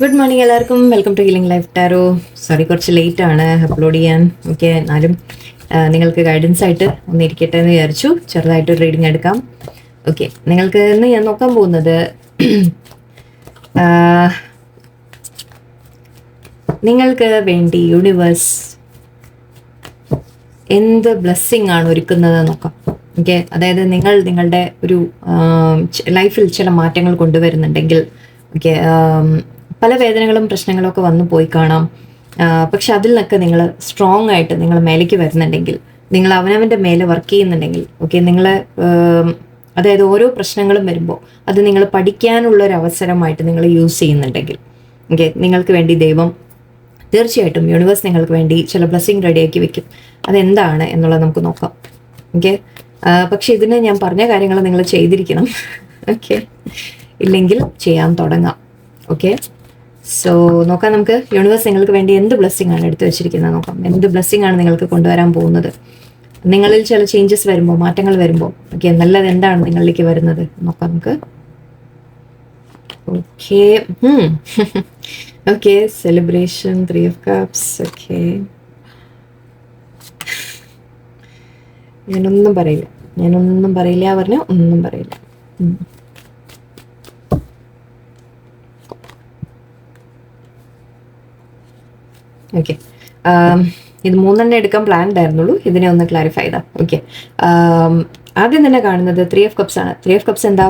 Good morning എല്ലാവർക്കും. Welcome to healing life tarot sorry കുറച്ച് late ആണ് അപ്ലോഡ് ചെയ്യാൻ. ഓക്കെ എന്നാലും നിങ്ങൾക്ക് ഗൈഡൻസ് ആയിട്ട് ഒന്ന് ഇരിക്കട്ടെ എന്ന് വിചാരിച്ചു. ചെറുതായിട്ട് ഒരു റീഡിങ് എടുക്കാം. ഓക്കെ നിങ്ങൾക്ക് ഇന്ന് ഞാൻ നോക്കാൻ പോകുന്നത് നിങ്ങൾക്ക് വേണ്ടി യൂണിവേഴ്സ് എന്ത് ബ്ലെസ്സിങ് ആണ് ഒരുക്കുന്നത് നോക്കാം. ഓക്കെ അതായത് നിങ്ങൾ നിങ്ങളുടെ ഒരു ലൈഫിൽ ചില മാറ്റങ്ങൾ കൊണ്ടുവരുന്നുണ്ടെങ്കിൽ ഓക്കെ പല വേദനകളും പ്രശ്നങ്ങളും ഒക്കെ വന്നു പോയി കാണാം. പക്ഷെ അതിൽ നിന്നൊക്കെ നിങ്ങൾ സ്ട്രോങ് ആയിട്ട് നിങ്ങൾ മേലേക്ക് വരുന്നുണ്ടെങ്കിൽ നിങ്ങൾ അവനവന്റെ മേലെ വർക്ക് ചെയ്യുന്നുണ്ടെങ്കിൽ ഓക്കെ നിങ്ങൾ അതായത് ഓരോ പ്രശ്നങ്ങളും വരുമ്പോൾ അത് നിങ്ങൾ പഠിക്കാനുള്ള ഒരു അവസരമായിട്ട് നിങ്ങൾ യൂസ് ചെയ്യുന്നുണ്ടെങ്കിൽ ഓക്കെ നിങ്ങൾക്ക് വേണ്ടി ദൈവം തീർച്ചയായിട്ടും യൂണിവേഴ്സ് നിങ്ങൾക്ക് വേണ്ടി ചില ബ്ലെസ്സിങ് റെഡിയാക്കി വെക്കും. അതെന്താണ് എന്നുള്ളത് നമുക്ക് നോക്കാം. ഓക്കെ പക്ഷെ ഇതിന് ഞാൻ പറഞ്ഞ കാര്യങ്ങൾ നിങ്ങൾ ചെയ്തിരിക്കണം. ഓക്കെ ഇല്ലെങ്കിൽ ചെയ്യാൻ തുടങ്ങാം. ഓക്കെ സോ നോക്കാം നമുക്ക് യൂണിവേഴ്സ് നിങ്ങൾക്ക് വേണ്ടി എന്ത് ബ്ലെസ്സിങ് ആണ് എടുത്തു വെച്ചിരിക്കുന്നത് നോക്കാം. എന്ത് ബ്ലെസ്സിങ് ആണ് നിങ്ങൾക്ക് കൊണ്ടുവരാൻ പോകുന്നത്? നിങ്ങളിൽ ചില ചേഞ്ചസ് വരുമ്പോൾ മാറ്റങ്ങൾ വരുമ്പോൾ ഓക്കെ നല്ലത് എന്താണ് നിങ്ങളിലേക്ക് വരുന്നത്? നോക്കാം നമുക്ക്. Okay okay celebration three of cups okay ഞാനൊന്നും പറയില്ല. ഞാനൊന്നും പറയില്ല പറഞ്ഞ ഒന്നും പറയില്ല. ഓക്കെ ഇത് മൂന്നെണ്ണം എടുക്കാൻ പ്ലാൻ ഉണ്ടായിരുന്നുള്ളൂ. ഇതിനെ ഒന്ന് ക്ലാരിഫൈ ചെയ്താ. ഓക്കെ ആദ്യം തന്നെ കാണുന്നത് ത്രീ ഓഫ് കപ്സ് ആണ്. ത്രീ ഓഫ് കപ്സ് എന്താ?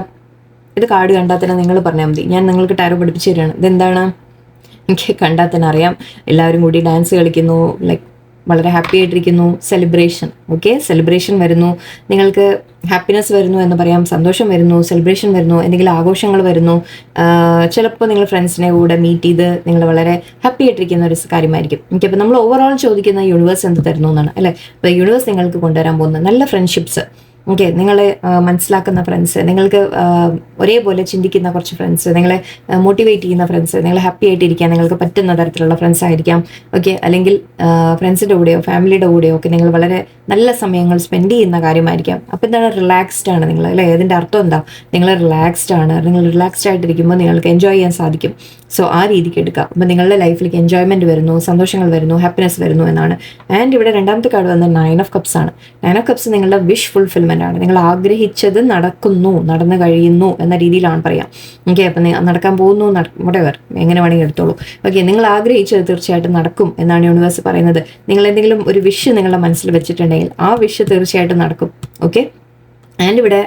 ഇത് കാർഡ് കണ്ടാൽ തന്നെ നിങ്ങൾ പറഞ്ഞാൽ മതി. ഞാൻ നിങ്ങൾക്ക് ടാരോ പഠിപ്പിച്ചു തരികയാണ് ഇതെന്താണ്? എനിക്ക് കണ്ടാൽ തന്നെ അറിയാം. എല്ലാവരും കൂടി ഡാൻസ് കളിക്കുന്നു. ലൈക്ക് വളരെ ഹാപ്പി ആയിട്ടിരിക്കുന്നു. സെലിബ്രേഷൻ ഓക്കെ സെലിബ്രേഷൻ വരുന്നു. നിങ്ങൾക്ക് ഹാപ്പിനെസ് വരുന്നു എന്ന് പറയാം. സന്തോഷം വരുന്നു. സെലിബ്രേഷൻ വരുന്നു. എന്തെങ്കിലും ആഘോഷങ്ങൾ വരുന്നു. ചിലപ്പോൾ നിങ്ങൾ ഫ്രണ്ട്സിനെ കൂടെ മീറ്റ് ചെയ്ത് നിങ്ങൾ വളരെ ഹാപ്പി ആയിട്ടിരിക്കുന്ന ഒരു കാര്യമായിരിക്കും. എനിക്ക് അപ്പോൾ നമ്മൾ ഓവറോൾ ചോദിക്കുന്ന യൂണിവേഴ്സ് എന്ത് തരുന്നു എന്നാണ് അല്ലേ? അപ്പോൾ യൂണിവേഴ്സ് നിങ്ങൾക്ക് കൊണ്ടുവരാൻ പോകുന്ന നല്ല ഫ്രണ്ട്ഷിപ്സ് ഓക്കെ നിങ്ങളെ മനസ്സിലാക്കുന്ന ഫ്രണ്ട്സ് നിങ്ങൾക്ക് ഒരേപോലെ ചിന്തിക്കുന്ന കുറച്ച് ഫ്രണ്ട്സ് നിങ്ങളെ മോട്ടിവേറ്റ് ചെയ്യുന്ന ഫ്രണ്ട്സ് നിങ്ങളെ ഹാപ്പി ആയിട്ടിരിക്കാൻ നിങ്ങൾക്ക് പറ്റുന്ന തരത്തിലുള്ള ഫ്രണ്ട്സ് ആയിരിക്കാം. ഓക്കെ അല്ലെങ്കിൽ ഫ്രണ്ട്സിന്റെ കൂടെയോ ഫാമിലിയുടെ കൂടെയോ ഒക്കെ നിങ്ങൾ വളരെ നല്ല സമയങ്ങൾ സ്പെൻഡ് ചെയ്യുന്ന കാര്യമായിരിക്കാം. അപ്പോൾ എന്താണ് റിലാക്സ്ഡ് ആണ് നിങ്ങൾ അല്ലേ? അതിന്റെ അർത്ഥം എന്താ? നിങ്ങൾ റിലാക്സ്ഡ് ആണ്. നിങ്ങൾ റിലാക്സ്ഡ് ആയിട്ടിരിക്കുമ്പോൾ നിങ്ങൾക്ക് എൻജോയ് ചെയ്യാൻ സാധിക്കും. സോ ആ രീതിക്ക് എടുക്കുക അപ്പോൾ നിങ്ങളുടെ ലൈഫിലേക്ക് എൻജോയ്മെന്റ് വരുന്നു സന്തോഷങ്ങൾ വരുന്നു ഹാപ്പിനെസ് വരുന്നു എന്നാണ്. ആൻഡ് ഇവിടെ രണ്ടാമത്തെ കാർഡ് വന്ന നയൻ ഓഫ് കപ്സ് ആണ്. നയൻ ഓഫ് കപ്സ് നിങ്ങളുടെ വിഷ് ഫുൾഫിൽമെന്റ് ആണ് നിങ്ങൾ ആഗ്രഹിച്ചത് നടക്കുന്നു നടന്നു കഴിയുന്നു എന്ന രീതിയിലാണ് പറയാം. ഓക്കെ അപ്പം നടക്കാൻ പോകുന്നു വടവർ എങ്ങനെ വേണമെങ്കിൽ എടുത്തോളൂ. ഓക്കെ നിങ്ങൾ ആഗ്രഹിച്ചത് തീർച്ചയായിട്ടും നടക്കും എന്നാണ് യൂണിവേഴ്സ് പറയുന്നത്. നിങ്ങൾ എന്തെങ്കിലും ഒരു വിഷ് നിങ്ങളുടെ മനസ്സിൽ വെച്ചിട്ടുണ്ടെങ്കിൽ ആ വിഷ് തീർച്ചയായിട്ടും നടക്കും. ഓക്കെ ആൻഡ് ഇവിടെ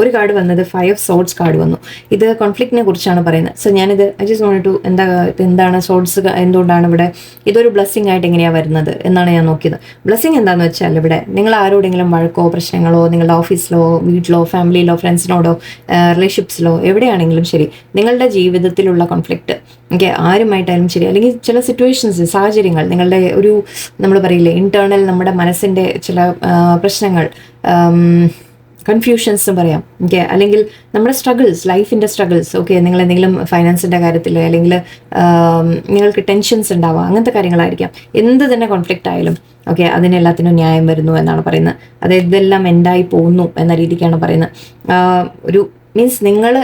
ഒരു കാർഡ് വന്നത് ഫൈവ് ഓഫ് സോഡ്സ് കാർഡ് വന്നു. ഇത് കോൺഫ്ലിക്റ്റിനെ കുറിച്ചാണ് പറയുന്നത്. സോ ഞാനിത് ഐ ജസ്റ്റ് വോണ്ട് ടു എന്താ എന്താണ് സോഡ്സ് എന്തുകൊണ്ടാണ് ഇവിടെ ഇതൊരു ബ്ലസ്സിംഗ് ആയിട്ട് എങ്ങനെയാണ് വരുന്നത് എന്നാണ് ഞാൻ നോക്കിയത്. ബ്ലസ്സിംഗ് എന്താണെന്ന് വെച്ചാൽ ഇവിടെ നിങ്ങൾ ആരോടെങ്കിലും വഴക്കോ പ്രശ്നങ്ങളോ നിങ്ങളുടെ ഓഫീസിലോ വീട്ടിലോ ഫാമിലിയിലോ ഫ്രണ്ട്സിനോടോ റിലേഷൻഷിപ്സിലോ എവിടെയാണെങ്കിലും ശരി നിങ്ങളുടെ ജീവിതത്തിലുള്ള കോൺഫ്ലിക്റ്റ് ഓക്കെ ആരുമായിട്ടായാലും ശരി അല്ലെങ്കിൽ ചില സിറ്റുവേഷൻസ് സാഹചര്യങ്ങൾ നിങ്ങളുടെ ഒരു നമ്മൾ പറയില്ലേ ഇന്റേണൽ നമ്മുടെ മനസ്സിന്റെ ചില പ്രശ്നങ്ങൾ കൺഫ്യൂഷൻസ് പറയാം. ഓക്കെ അല്ലെങ്കിൽ നമ്മുടെ സ്ട്രഗിൾസ് ലൈഫിന്റെ സ്ട്രഗിൾസ് ഓക്കെ നിങ്ങൾ എന്തെങ്കിലും ഫൈനാൻസിന്റെ കാര്യത്തിൽ അല്ലെങ്കിൽ നിങ്ങൾക്ക് ടെൻഷൻസ് ഉണ്ടാവാം അങ്ങനത്തെ കാര്യങ്ങളായിരിക്കാം. എന്ത് തന്നെ കോൺഫ്ലിക്റ്റ് ആയാലും ഓക്കെ അതിനെല്ലാത്തിനും ന്യായം വരുന്നു എന്നാണ് പറയുന്നത്. അതായത് ഇതെല്ലാം എൻഡായി പോകുന്നു എന്ന രീതിക്കാണ് പറയുന്നത്. ഒരു മീൻസ് നിങ്ങൾ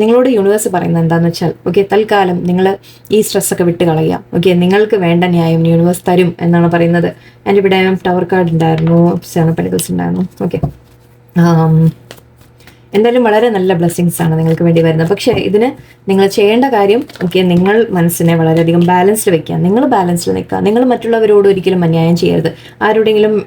നിങ്ങളോട് യൂണിവേഴ്സ് പറയുന്നത് എന്താണെന്ന് വെച്ചാൽ ഓക്കെ തൽക്കാലം നിങ്ങൾ ഈ സ്ട്രെസ്സൊക്കെ വിട്ട് കളയുക. ഓക്കെ നിങ്ങൾക്ക് വേണ്ട ന്യായം യൂണിവേഴ്സ് തരും എന്നാണ് പറയുന്നത്. എന്റെ ഇവിടെ ടവർ കാർഡ് ഉണ്ടായിരുന്നു സെവൻ പെഡിക്കൽസ് ഉണ്ടായിരുന്നു. ഓക്കെ എന്തായാലും വളരെ നല്ല ബ്ലെസ്സിങ്സ് ആണ് നിങ്ങൾക്ക് വേണ്ടി വരുന്നത്. പക്ഷേ ഇതിന് നിങ്ങൾ ചെയ്യേണ്ട കാര്യം ഓക്കെ നിങ്ങൾ മനസ്സിനെ വളരെയധികം ബാലൻസ്ഡ് വെക്കുക. നിങ്ങൾ ബാലൻസ്ഡ് നിൽക്കുക. നിങ്ങൾ മറ്റുള്ളവരോട് ഒരിക്കലും അന്യായം ചെയ്യരുത്. ആരുടെങ്കിലും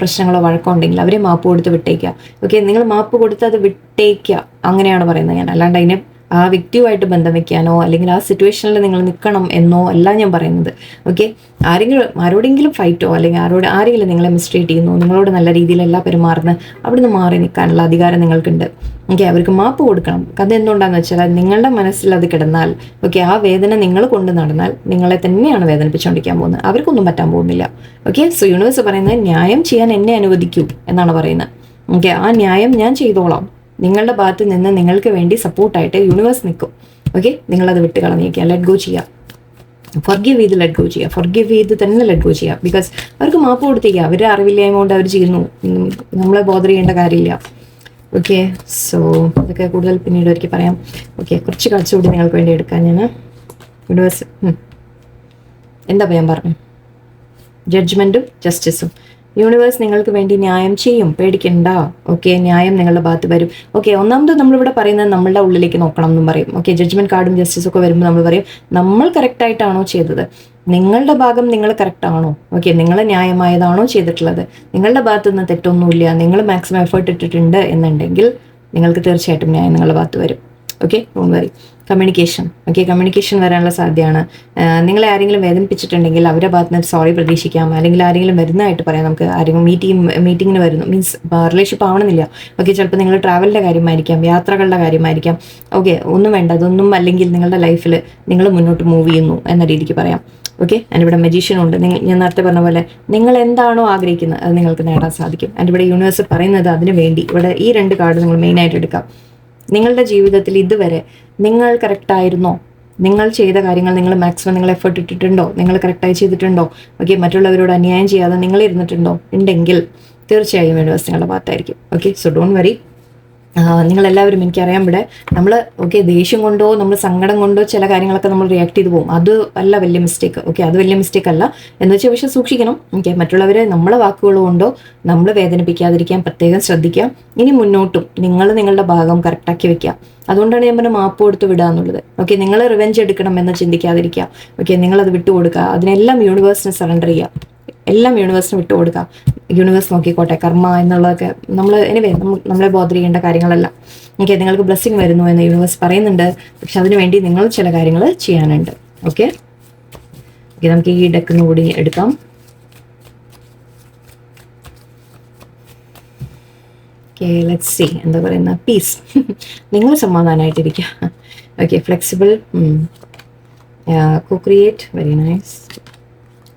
പ്രശ്നങ്ങളോ വഴക്കോ ഉണ്ടെങ്കിൽ അവരെ മാപ്പ് കൊടുത്ത് വിട്ടേക്കുക. ഓക്കെ നിങ്ങൾ മാപ്പ് കൊടുത്ത് അത് വിട്ടേക്കുക. അങ്ങനെയാണ് പറയുന്നത് ഞാൻ. അല്ലാണ്ട് അതിനെ ആ വ്യക്തിയുമായിട്ട് ബന്ധം വെക്കാനോ അല്ലെങ്കിൽ ആ സിറ്റുവേഷനിൽ നിങ്ങൾ നിൽക്കണം എന്നോ അല്ല ഞാൻ പറയുന്നത്. ഓക്കെ ആരെങ്കിലും ആരോടെങ്കിലും ഫൈറ്റോ അല്ലെങ്കിൽ ആരോട് ആരെങ്കിലും നിങ്ങളെ മിസ്ട്രീറ്റ് ചെയ്യുന്നു നിങ്ങളോട് നല്ല രീതിയിലല്ല പെരുമാറുന്നത് അവിടുന്ന് മാറി നിൽക്കാനുള്ള അധികാരം നിങ്ങൾക്കുണ്ട്. ഓക്കെ അവർക്ക് മാപ്പ് കൊടുക്കണം. കഥ എന്തുകൊണ്ടാന്ന് വെച്ചാൽ നിങ്ങളുടെ മനസ്സിൽ അത് കിടന്നാൽ ഓക്കെ ആ വേദന നിങ്ങൾ കൊണ്ട് നടന്നാൽ നിങ്ങളെ തന്നെയാണ് വേദനിപ്പിച്ചുകൊണ്ടിരിക്കാൻ പോകുന്നത്. അവർക്കൊന്നും പറ്റാൻ പോകുന്നില്ല. ഓക്കെ സോ യൂണിവേഴ്സ് പറയുന്നത് ന്യായം ചെയ്യാൻ എന്നെ അനുവദിക്കൂ എന്നാണ് പറയുന്നത്. ഓക്കെ ആ ന്യായം ഞാൻ ചെയ്തോളാം. നിങ്ങളുടെ ഭാഗത്ത് നിന്ന് നിങ്ങൾക്ക് വേണ്ടി സപ്പോർട്ടായിട്ട് യൂണിവേഴ്സ് നിൽക്കും. ഓക്കെ നിങ്ങളത് വിട്ട് കളഞ്ഞേക്കുക ലെറ്റ് ഗോ ചെയ്യുക ഫർഗ്യ ചെയ്ത് ലെറ്റ് ഗോ ചെയ്യുക ഫർഗ്യ ചെയ്ത് തന്നെ ലെറ്റ് ഗോ ചെയ്യുക ബിക്കോസ് അവർക്ക് മാപ്പ് കൊടുത്തേക്കുക അവരുടെ അറിവില്ലായ്മ കൊണ്ട് അവർ ചെയ്യുന്നു. നമ്മളെ ബോധർ ചെയ്യേണ്ട കാര്യമില്ല. ഓക്കെ സോ ഇതൊക്കെ കൂടുതൽ പിന്നീട് ഒരിക്കൽ പറയാം. ഓക്കെ കുറച്ച് കാഴ്ച കൂടി നിങ്ങൾക്ക് വേണ്ടി എടുക്കാം ഞാൻ. യൂണിവേഴ്സ് എന്താ ഞാൻ പറഞ്ഞു? ജഡ്ജ്മെന്റും ജസ്റ്റിസും യൂണിവേഴ്സ് നിങ്ങൾക്ക് വേണ്ടി ന്യായം ചെയ്യും. പേടിക്കണ്ട. ഓക്കെ ന്യായം നിങ്ങളുടെ ഭാഗത്ത് വരും. ഓക്കെ ഒന്നാമത് നമ്മളിവിടെ പറയുന്നത് നമ്മളുടെ ഉള്ളിലേക്ക് നോക്കണം എന്നും പറയും. ഓക്കെ ജഡ്ജ്മെന്റ് കാർഡും ജസ്റ്റിസും ഒക്കെ വരുമ്പോൾ നമ്മൾ പറയും നമ്മൾ കറക്റ്റ് ആയിട്ടാണോ ചെയ്തത്? നിങ്ങളുടെ ഭാഗം നിങ്ങൾ കറക്റ്റ് ആണോ? ഓക്കെ നിങ്ങൾ ന്യായമായതാണോ ചെയ്തിട്ടുള്ളത്? നിങ്ങളുടെ ഭാഗത്ത് നിന്ന് തെറ്റൊന്നുമില്ല. നിങ്ങൾ മാക്സിമം എഫേർട്ട് ഇട്ടിട്ടുണ്ട് എന്നുണ്ടെങ്കിൽ നിങ്ങൾക്ക് തീർച്ചയായിട്ടും ന്യായം നിങ്ങളുടെ ഭാഗത്ത് വരും. Okay don't worry communication okay communication വരാനുള്ള സാധ്യതയാണ്. നിങ്ങളെ ആരെങ്കിലും വേദനിപ്പിച്ചിട്ടുണ്ടെങ്കിൽ അവരുടെ ഭാഗത്ത് നിന്ന് സോറി പ്രതീക്ഷിക്കാം അല്ലെങ്കിൽ ആരെങ്കിലും വരുന്നതായിട്ട് പറയാം നമുക്ക് ആരെങ്കിലും മീറ്റിംഗ് മീറ്റിങ്ങിന് വരുന്നു. മീൻസ് റിലേഷൻഷിപ്പ് ആവണമെന്നില്ല. ഓക്കെ ചിലപ്പോൾ നിങ്ങൾ ട്രാവലിന്റെ കാര്യമായിരിക്കാം യാത്രകളുടെ കാര്യമായിരിക്കാം. ഓക്കെ ഒന്നും വേണ്ട. അതൊന്നും അല്ലെങ്കിൽ നിങ്ങളുടെ ലൈഫിൽ നിങ്ങൾ മുന്നോട്ട് മൂവ് ചെയ്യുന്നു എന്ന രീതിക്ക് പറയാം. ഓക്കെ ആൻഡ് ഇവിടെ magician ഉണ്ട്. നിങ്ങൾ ഞാൻ നേരത്തെ പറഞ്ഞ പോലെ നിങ്ങൾ എന്താണോ ആഗ്രഹിക്കുന്നത് അത് നിങ്ങൾക്ക് നേടാൻ സാധിക്കും. ആൻഡ് ഇവിടെ യൂണിവേഴ്സ് പറയുന്നത് അതിന് വേണ്ടി. ഇവിടെ ഈ രണ്ട് കാർഡ് നിങ്ങൾ മെയിനായിട്ട് എടുക്കാം. നിങ്ങളുടെ ജീവിതത്തിൽ ഇതുവരെ നിങ്ങൾ കറക്റ്റായിരുന്നോ നിങ്ങൾ ചെയ്ത കാര്യങ്ങൾ നിങ്ങൾ മാക്സിമം നിങ്ങൾ എഫേർട്ട് ഇട്ടിട്ടുണ്ടോ? നിങ്ങൾ കറക്റ്റായി ചെയ്തിട്ടുണ്ടോ? ഓക്കെ മറ്റുള്ളവരോട് അന്യായം ചെയ്യാതെ നിങ്ങൾ ഇരുന്നിട്ടുണ്ടോ? ഉണ്ടെങ്കിൽ തീർച്ചയായും യൂണിവേഴ്സ് നിങ്ങളുടെ ഭാഗത്തായിരിക്കും. ഓക്കെ സോ ഡോണ്ട് വറി നിങ്ങളെല്ലാവരും എനിക്കറിയാം ഇവിടെ നമ്മൾ ഓക്കെ ദേഷ്യം കൊണ്ടോ നമ്മൾ സങ്കടം കൊണ്ടോ ചില കാര്യങ്ങളൊക്കെ നമ്മൾ റിയാക്ട് ചെയ്തു പോകും. അത് അല്ല വലിയ മിസ്റ്റേക്ക് ഓക്കെ അത് വലിയ മിസ്റ്റേക്ക് അല്ല. എന്ന് വെച്ചാൽ പക്ഷെ സൂക്ഷിക്കണം. ഓക്കെ മറ്റുള്ളവരെ നമ്മളെ വാക്കുകൾ കൊണ്ടോ നമ്മൾ വേദനിപ്പിക്കാതിരിക്കാൻ പ്രത്യേകം ശ്രദ്ധിക്കാം. ഇനി മുന്നോട്ടും നിങ്ങൾ നിങ്ങളുടെ ഭാഗം കറക്റ്റാക്കി വെക്കുക. അതുകൊണ്ടാണ് ഞാൻ പറഞ്ഞ മാപ്പ് കൊടുത്ത് വിടുക എന്നുള്ളത്. ഓക്കെ നിങ്ങൾ റിവെഞ്ച് എടുക്കണം എന്ന് ചിന്തിക്കാതിരിക്കുക. ഓക്കെ നിങ്ങളത് വിട്ടുകൊടുക്കുക. അതിനെല്ലാം യൂണിവേഴ്സിന് സറണ്ടർ ചെയ്യുക. എല്ലാം യൂണിവേഴ്സിന് വിട്ടുകൊടുക്കുക യൂണിവേഴ്സ് നോക്കിക്കോട്ടെ കർമ്മ എന്നുള്ളതൊക്കെ നമ്മൾ എനിവേ നമ്മളെ ബോധർ ചെയ്യേണ്ട കാര്യങ്ങളല്ല. എനിക്ക് നിങ്ങൾക്ക് ബ്ലെസ്സിങ് വരുന്നു എന്ന് യൂണിവേഴ്സ് പറയുന്നുണ്ട്. പക്ഷെ അതിനു വേണ്ടി നിങ്ങൾ ചില കാര്യങ്ങൾ ചെയ്യാനുണ്ട്. ഓക്കെ ഓക്കെ നമുക്ക് ഈ ഡെക്കിന് കൂടി എടുക്കാം. സി എന്താ പറയുന്ന? പീസ് നിങ്ങൾ സമാധാനമായിട്ടിരിക്കുക okay flexible co create very nice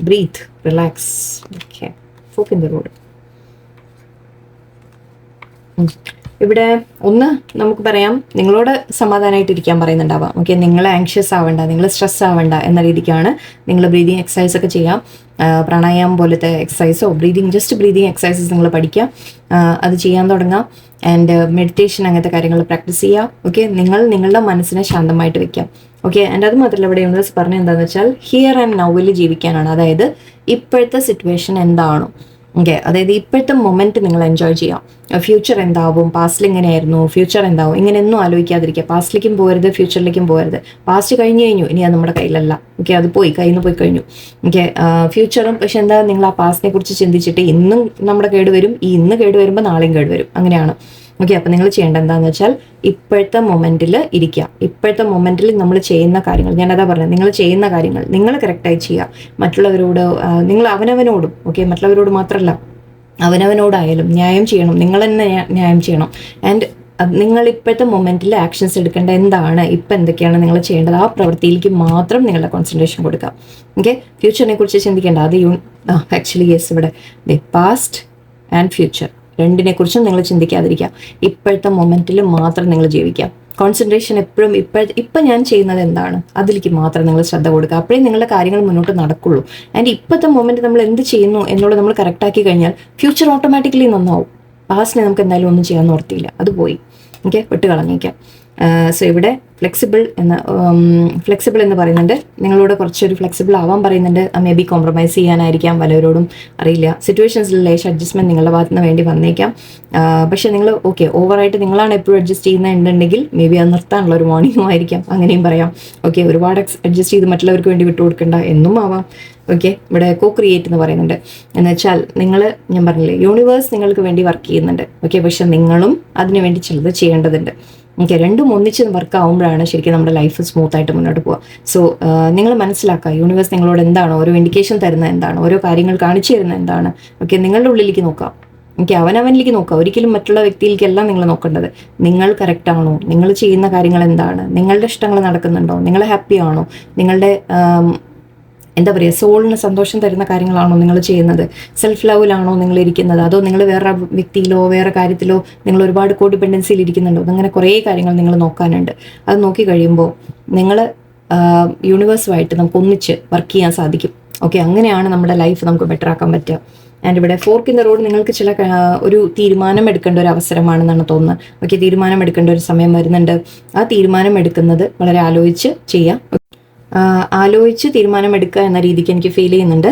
breathe relax. Okay. Fork in the road ഇവിടെ ഒന്ന് നമുക്ക് പറയാം നിങ്ങളോട് സമാധാനമായിട്ട് ഇരിക്കാൻ പറയുന്നുണ്ടാവാം. ഓക്കെ നിങ്ങൾ ആങ്ഷ്യസ് ആവണ്ട നിങ്ങൾ സ്ട്രെസ് ആവണ്ട എന്ന രീതിക്കാണ് നിങ്ങൾ ബ്രീതിങ് എക്സസൈസ് ഒക്കെ ചെയ്യാം. പ്രാണായാമം പോലത്തെ എക്സസൈസോ ബ്രീതിങ് ജസ്റ്റ് ബ്രീതിങ് എക്സസൈസസ് നിങ്ങൾ പഠിക്കുക അത് ചെയ്യാൻ തുടങ്ങാം. ആൻഡ് മെഡിറ്റേഷൻ അങ്ങനത്തെ കാര്യങ്ങൾ പ്രാക്ടീസ് ചെയ്യുക ഓക്കെ നിങ്ങൾ നിങ്ങളുടെ മനസ്സിനെ ശാന്തമായിട്ട് വെക്കാം. ഓക്കെ ആൻഡ് അത് മാത്രമല്ല ഇവിടെ യൂണിവേഴ്സ് പറഞ്ഞ എന്താണെന്ന് വെച്ചാൽ ഹിയർ ആൻഡ് നൗവിൽ ജീവിക്കാനാണ്. അതായത് ഇപ്പോഴത്തെ സിറ്റുവേഷൻ എന്താണോ. ഓക്കെ അതായത് ഇപ്പോഴത്തെ മൊമെന്റ് നിങ്ങൾ എൻജോയ് ചെയ്യാം. ഫ്യൂച്ചർ എന്താവും? പാസ്റ്റിൽ എങ്ങനെയായിരുന്നു? ഫ്യൂച്ചർ എന്താവും? ഇങ്ങനെയൊന്നും ആലോചിക്കാതിരിക്കുക. പാസ്റ്റിലേക്കും പോരുത് ഫ്യൂച്ചറിലേക്കും പോരുത് പാസ്റ്റ് കഴിഞ്ഞു കഴിഞ്ഞു ഇനി അത് നമ്മുടെ കയ്യിലല്ല. ഓക്കെ അത് പോയി കയ്യിൽ പോയി കഴിഞ്ഞു. ഓക്കെ ഫ്യൂച്ചറും പക്ഷെ എന്താ നിങ്ങൾ ആ പാസ്റ്റിനെ കുറിച്ച് ചിന്തിച്ചിട്ട് ഇന്നും നമ്മുടെ കേട് വരും ഈ ഇന്ന് കേട് വരുമ്പോൾ നാളെയും കേട് വരും അങ്ങനെയാണ്. ഓക്കെ അപ്പം നിങ്ങൾ ചെയ്യേണ്ട എന്താണെന്ന് വെച്ചാൽ ഇപ്പോഴത്തെ മൊമെന്റിൽ ഇരിക്കുക. ഇപ്പോഴത്തെ മൊമെന്റിൽ നമ്മൾ ചെയ്യുന്ന കാര്യങ്ങൾ ഞാൻ അതാ പറഞ്ഞത് നിങ്ങൾ ചെയ്യുന്ന കാര്യങ്ങൾ നിങ്ങൾ കറക്റ്റായി ചെയ്യുക. മറ്റുള്ളവരോട് നിങ്ങൾ അവനവനോടും ഓക്കെ മറ്റുള്ളവരോട് മാത്രമല്ല അവനവനോടായാലും ന്യായം ചെയ്യണം നിങ്ങൾ തന്നെ ന്യായം ചെയ്യണം. ആൻഡ് നിങ്ങൾ ഇപ്പോഴത്തെ മൊമെന്റിൽ ആക്ഷൻസ് എടുക്കേണ്ട എന്താണ് ഇപ്പം എന്തൊക്കെയാണ് നിങ്ങൾ ചെയ്യേണ്ടത് ആ പ്രവൃത്തിയിലേക്ക് മാത്രം നിങ്ങളുടെ കോൺസെൻട്രേഷൻ കൊടുക്കുക. ഓക്കെ ഫ്യൂച്ചറിനെ കുറിച്ച് ചിന്തിക്കേണ്ട അത് യു ആക്ച്വലി യെസ് ഇവിടെ. ദ പാസ്റ്റ് ആൻഡ് ഫ്യൂച്ചർ രണ്ടിനെ കുറിച്ചും നിങ്ങൾ ചിന്തിക്കാതിരിക്കുക. ഇപ്പോഴത്തെ മൊമെന്റിൽ മാത്രം നിങ്ങൾ ജീവിക്കുക. കോൺസെൻട്രേഷൻ എപ്പോഴും ഇപ്പോഴ ഇപ്പം ഞാൻ ചെയ്യുന്നത് എന്താണ്? അതിലേക്ക് മാത്രം നിങ്ങൾ ശ്രദ്ധ കൊടുക്കുക. അപ്പോഴേ നിങ്ങളുടെ കാര്യങ്ങൾ മുന്നോട്ട് നടക്കുള്ളൂ. ആൻഡ് ഇപ്പോഴത്തെ മൊമെന്റ് നമ്മൾ എന്ത് ചെയ്യുന്നു എന്നുള്ളത് നമ്മൾ കറക്റ്റാക്കി കഴിഞ്ഞാൽ ഫ്യൂച്ചർ ഓട്ടോമാറ്റിക്കലി നന്നാവും. പാസ്റ്റിനെ നമുക്ക് എന്തായാലും ഒന്നും ചെയ്യാൻ ഓർത്തിയില്ല അത് പോയി. ഓക്കെ വിട്ട് കളഞ്ഞേക്കാം സോ ഇവിടെ ഫ്ലെക്സിബിൾ എന്ന് ഫ്ലെക്സിബിൾ എന്ന് പറയുന്നുണ്ട്. നിങ്ങളോട് കുറച്ചൊരു ഫ്ലെക്സിബിൾ ആവാൻ പറയുന്നുണ്ട്. മേ ബി കോംപ്രമൈസ് ചെയ്യാനായിരിക്കാം. പലവരോടും അറിയില്ല. സിറ്റുവേഷൻസിൽ ലേശം അഡ്ജസ്റ്റ്മെന്റ് നിങ്ങളുടെ ഭാഗത്തുനിന്ന് വേണ്ടി വന്നേക്കാം. പക്ഷേ നിങ്ങൾ ഓക്കെ ഓവറായിട്ട് നിങ്ങളാണ് എപ്പോഴും അഡ്ജസ്റ്റ് ചെയ്യുന്നുണ്ടെങ്കിൽ മേ ബി അത് നിർത്താനുള്ള ഒരു മോർണിംഗും ആയിരിക്കാം. അങ്ങനെയും പറയാം. ഓക്കെ ഒരുപാട് അഡ്ജസ്റ്റ് ചെയ്ത് മറ്റുള്ളവർക്ക് വേണ്ടി വിട്ടുകൊടുക്കണ്ട എന്നും ആവാം. ഓക്കെ ഇവിടെ കോ ക്രിയേറ്റ് എന്ന് പറയുന്നുണ്ട്. എന്ന് വെച്ചാൽ നിങ്ങൾ ഞാൻ പറഞ്ഞില്ലേ യൂണിവേഴ്സ് നിങ്ങൾക്ക് വേണ്ടി വർക്ക് ചെയ്യുന്നുണ്ട്. ഓക്കെ പക്ഷെ നിങ്ങളും അതിനു വേണ്ടി ചിലത് ചെയ്യേണ്ടതുണ്ട്. ഓക്കെ രണ്ടും ഒന്നിച്ച് വർക്ക് ആകുമ്പോഴാണ് ശരിക്കും നമ്മുടെ ലൈഫ് സ്മൂത്ത് ആയിട്ട് മുന്നോട്ട് പോവുക. സോ നിങ്ങൾ മനസ്സിലാക്കുക യൂണിവേഴ്സ് നിങ്ങളോട് എന്താണ് ഓരോ ഇൻഡിക്കേഷൻ തരുന്നത് എന്താണ് ഓരോ കാര്യങ്ങൾ കാണിച്ചു തരുന്നത് എന്താണ് ഓക്കെ നിങ്ങളുടെ ഉള്ളിലേക്ക് നോക്കാം ഓക്കെ അവനവനിലേക്ക് നോക്കുക. ഒരിക്കലും മറ്റുള്ള വ്യക്തിയിലേക്കല്ല നിങ്ങൾ നോക്കേണ്ടത് നിങ്ങൾ കറക്റ്റ് ആണോ നിങ്ങൾ ചെയ്യുന്ന കാര്യങ്ങൾ എന്താണ് നിങ്ങളുടെ ഇഷ്ടങ്ങൾ നടക്കുന്നുണ്ടോ നിങ്ങൾ ഹാപ്പി ആണോ നിങ്ങളുടെ എന്താ പറയുക സോളിന് സന്തോഷം തരുന്ന കാര്യങ്ങളാണോ നിങ്ങൾ ചെയ്യുന്നത്? സെൽഫ് ലവിലാണോ നിങ്ങൾ ഇരിക്കുന്നത്? അതോ നിങ്ങൾ വേറെ വ്യക്തിയിലോ വേറെ കാര്യത്തിലോ നിങ്ങൾ ഒരുപാട് കോ ഡിപ്പെൻഡൻസിയിൽ ഇരിക്കുന്നുണ്ടോ? അങ്ങനെ കുറേ കാര്യങ്ങൾ നിങ്ങൾ നോക്കാനുണ്ട്. അത് നോക്കി കഴിയുമ്പോൾ നിങ്ങൾ യൂണിവേഴ്സുമായിട്ട് നമുക്ക് ഒന്നിച്ച് വർക്ക് ചെയ്യാൻ സാധിക്കും. ഓക്കെ അങ്ങനെയാണ് നമ്മുടെ ലൈഫ് നമുക്ക് ബെറ്റർ ആക്കാൻ പറ്റുക. ആൻഡ് ഇവിടെ ഫോർക്ക് ഇൻ ദ റോഡ് നിങ്ങൾക്ക് ചില ഒരു തീരുമാനം എടുക്കേണ്ട ഒരു അവസരമാണെന്നാണ് തോന്നുന്നത്. ഓക്കെ തീരുമാനം എടുക്കേണ്ട ഒരു സമയം വരുന്നുണ്ട്. ആ തീരുമാനം എടുക്കുന്നത് വളരെ ആലോചിച്ച് ചെയ്യാം. ആലോചിച്ച് തീരുമാനമെടുക്കുക എന്ന രീതിക്ക് എനിക്ക് ഫീൽ ചെയ്യുന്നുണ്ട്.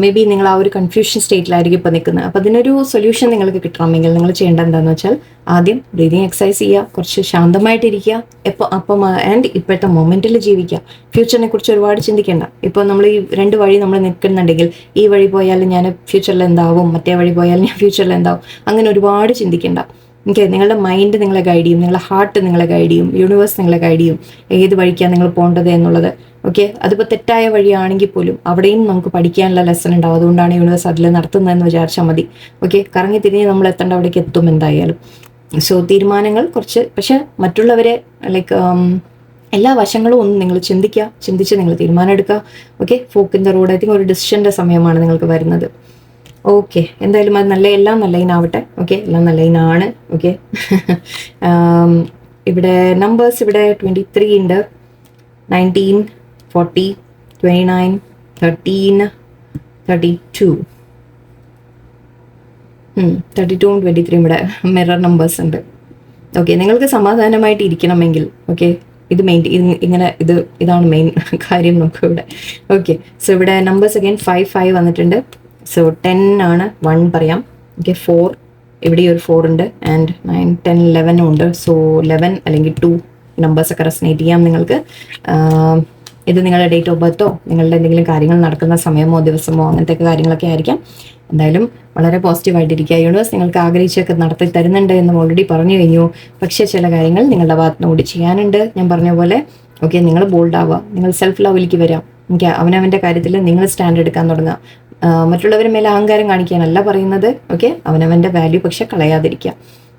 മേ ബി നിങ്ങൾ ആ ഒരു കൺഫ്യൂഷൻ സ്റ്റേറ്റിലായിരിക്കും ഇപ്പോൾ നിൽക്കുന്നത്. അപ്പോൾ അതിനൊരു സൊല്യൂഷൻ നിങ്ങൾക്ക് കിട്ടണമെങ്കിൽ നിങ്ങൾ ചെയ്യേണ്ട എന്താണെന്ന് വെച്ചാൽ ആദ്യം ബ്രീതിങ് എക്സസൈസ് ചെയ്യുക കുറച്ച് ശാന്തമായിട്ടിരിക്കുക. എപ്പോൾ അപ്പം ആൻഡ് ഇപ്പോഴത്തെ മൊമെന്റിൽ ജീവിക്കുക. ഫ്യൂച്ചറിനെ കുറിച്ച് ഒരുപാട് ചിന്തിക്കേണ്ട. ഇപ്പോൾ നമ്മൾ ഈ രണ്ട് വഴി നമ്മൾ നിൽക്കുന്നുണ്ടെങ്കിൽ ഈ വഴി പോയാൽ ഞാൻ ഫ്യൂച്ചറിൽ എന്താവും? മറ്റേ വഴി പോയാൽ ഞാൻ ഫ്യൂച്ചറിൽ എന്താവും? അങ്ങനെ ഒരുപാട് ചിന്തിക്കേണ്ട. ഓക്കെ നിങ്ങളുടെ മൈൻഡ് നിങ്ങളെ ഗൈഡ് ചെയ്യും നിങ്ങളുടെ ഹാർട്ട് നിങ്ങളെ ഗൈഡ് ചെയ്യും യൂണിവേഴ്സ് നിങ്ങളെ ഗൈഡ് ചെയ്യും. ഏത് വഴിക്കാണ് നിങ്ങൾ പോകേണ്ടത് എന്നുള്ളത്. ഓക്കെ അതിപ്പോൾ തെറ്റായ വഴിയാണെങ്കിൽ പോലും അവിടെയും നമുക്ക് പഠിക്കാനുള്ള ലെസൺ ഉണ്ടാവും. അതുകൊണ്ടാണ് യൂണിവേഴ്സ് അതിൽ നടത്തുന്നതെന്ന് വിചാരിച്ചാൽ മതി. ഓക്കെ കറങ്ങി തിരിഞ്ഞ് നമ്മൾ എത്തേണ്ട അവിടേക്ക് എത്തും എന്തായാലും. സോ തീരുമാനങ്ങൾ കുറച്ച് പക്ഷെ മറ്റുള്ളവരെ ലൈക്ക് എല്ലാ വശങ്ങളും ഒന്ന് നിങ്ങൾ ചിന്തിക്കുക ചിന്തിച്ച് നിങ്ങൾ തീരുമാനം എടുക്കുക. ഓക്കെ ഫോക്കിന്റെ റോഡ് ഐ തിങ്ക് ഒരു ഡിസിഷന്റെ സമയമാണ് നിങ്ങൾക്ക് വരുന്നത്. ഓക്കെ എന്തായാലും അത് നല്ല എല്ലാം നല്ല ഇനാവട്ടെ ഓക്കെ എല്ലാം നല്ല ഇനാണ് ഓക്കെ ഇവിടെ നമ്പേഴ്സ് ഇവിടെ ട്വന്റി ത്രീ ഉണ്ട്. Nineteen forty twenty nine thirteen thirty two thirty ടൂവും ട്വന്റി ത്രീയും ഇവിടെ മിറർ നമ്പേഴ്സ് ഉണ്ട്. ഓക്കെ നിങ്ങൾക്ക് സമാധാനമായിട്ട് ഇരിക്കണമെങ്കിൽ ഓക്കെ ഇത് മെയിൻ ഇങ്ങനെ ഇത് ഇതാണ് മെയിൻ കാര്യം നമുക്ക് ഇവിടെ. ഓക്കെ സോ ഇവിടെ നമ്പേഴ്സ് അഗൈൻ ഫൈവ് ഫൈവ് വന്നിട്ടുണ്ട്. സോ ടെൻ ആണ് വൺ പറയാം. ഓക്കെ ഫോർ ഇവിടെ ഒരു ഫോർ ഉണ്ട്. ആൻഡ് നയൻ ടെൻ ലെവനും ഉണ്ട്. സോ ലെവൻ അല്ലെങ്കിൽ ടു നമ്പേഴ്സൊക്കെ റെസനേറ്റ് ചെയ്യാം നിങ്ങൾക്ക്. ഇത് നിങ്ങളുടെ ഡേറ്റ് ഓഫ് ബർത്തോ നിങ്ങളുടെ എന്തെങ്കിലും കാര്യങ്ങൾ നടക്കുന്ന സമയമോ ദിവസമോ അങ്ങനത്തെ കാര്യങ്ങളൊക്കെ ആയിരിക്കാം. എന്തായാലും വളരെ പോസിറ്റീവായിട്ടിരിക്കുക യൂണിവേഴ്സ് നിങ്ങൾക്ക് ആഗ്രഹിച്ചൊക്കെ നടത്തി തരുന്നുണ്ട് എന്ന് ഓൾറെഡി പറഞ്ഞു കഴിഞ്ഞു. പക്ഷേ ചില കാര്യങ്ങൾ നിങ്ങളുടെ ഭാഗത്തുനിന്ന് കൂടി ചെയ്യാനുണ്ട്. ഞാൻ പറഞ്ഞ പോലെ ഓക്കെ നിങ്ങൾ ബോൾഡ് ആവുക. നിങ്ങൾ സെൽഫ് ലവിലേക്ക് വരാം. ഓക്കെ അവനവന്റെ കാര്യത്തിൽ നിങ്ങൾ സ്റ്റാൻഡ് എടുക്കാൻ തുടങ്ങുക. ആഹ് മറ്റുള്ളവരുടെ മേലെ അഹങ്കാരം കാണിക്കാനല്ല പറയുന്നത് ഓക്കെ അവനവന്റെ വാല്യൂ പക്ഷെ കളയാതിരിക്കുക.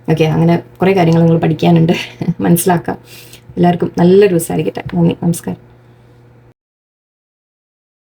ഓക്കെ അങ്ങനെ കുറേ കാര്യങ്ങൾ നിങ്ങൾ പഠിക്കാനുണ്ട്. മനസ്സിലാക്കാം. എല്ലാവർക്കും നല്ലൊരു ദിവസമായിരിക്കട്ടെ. നന്ദി നമസ്കാരം.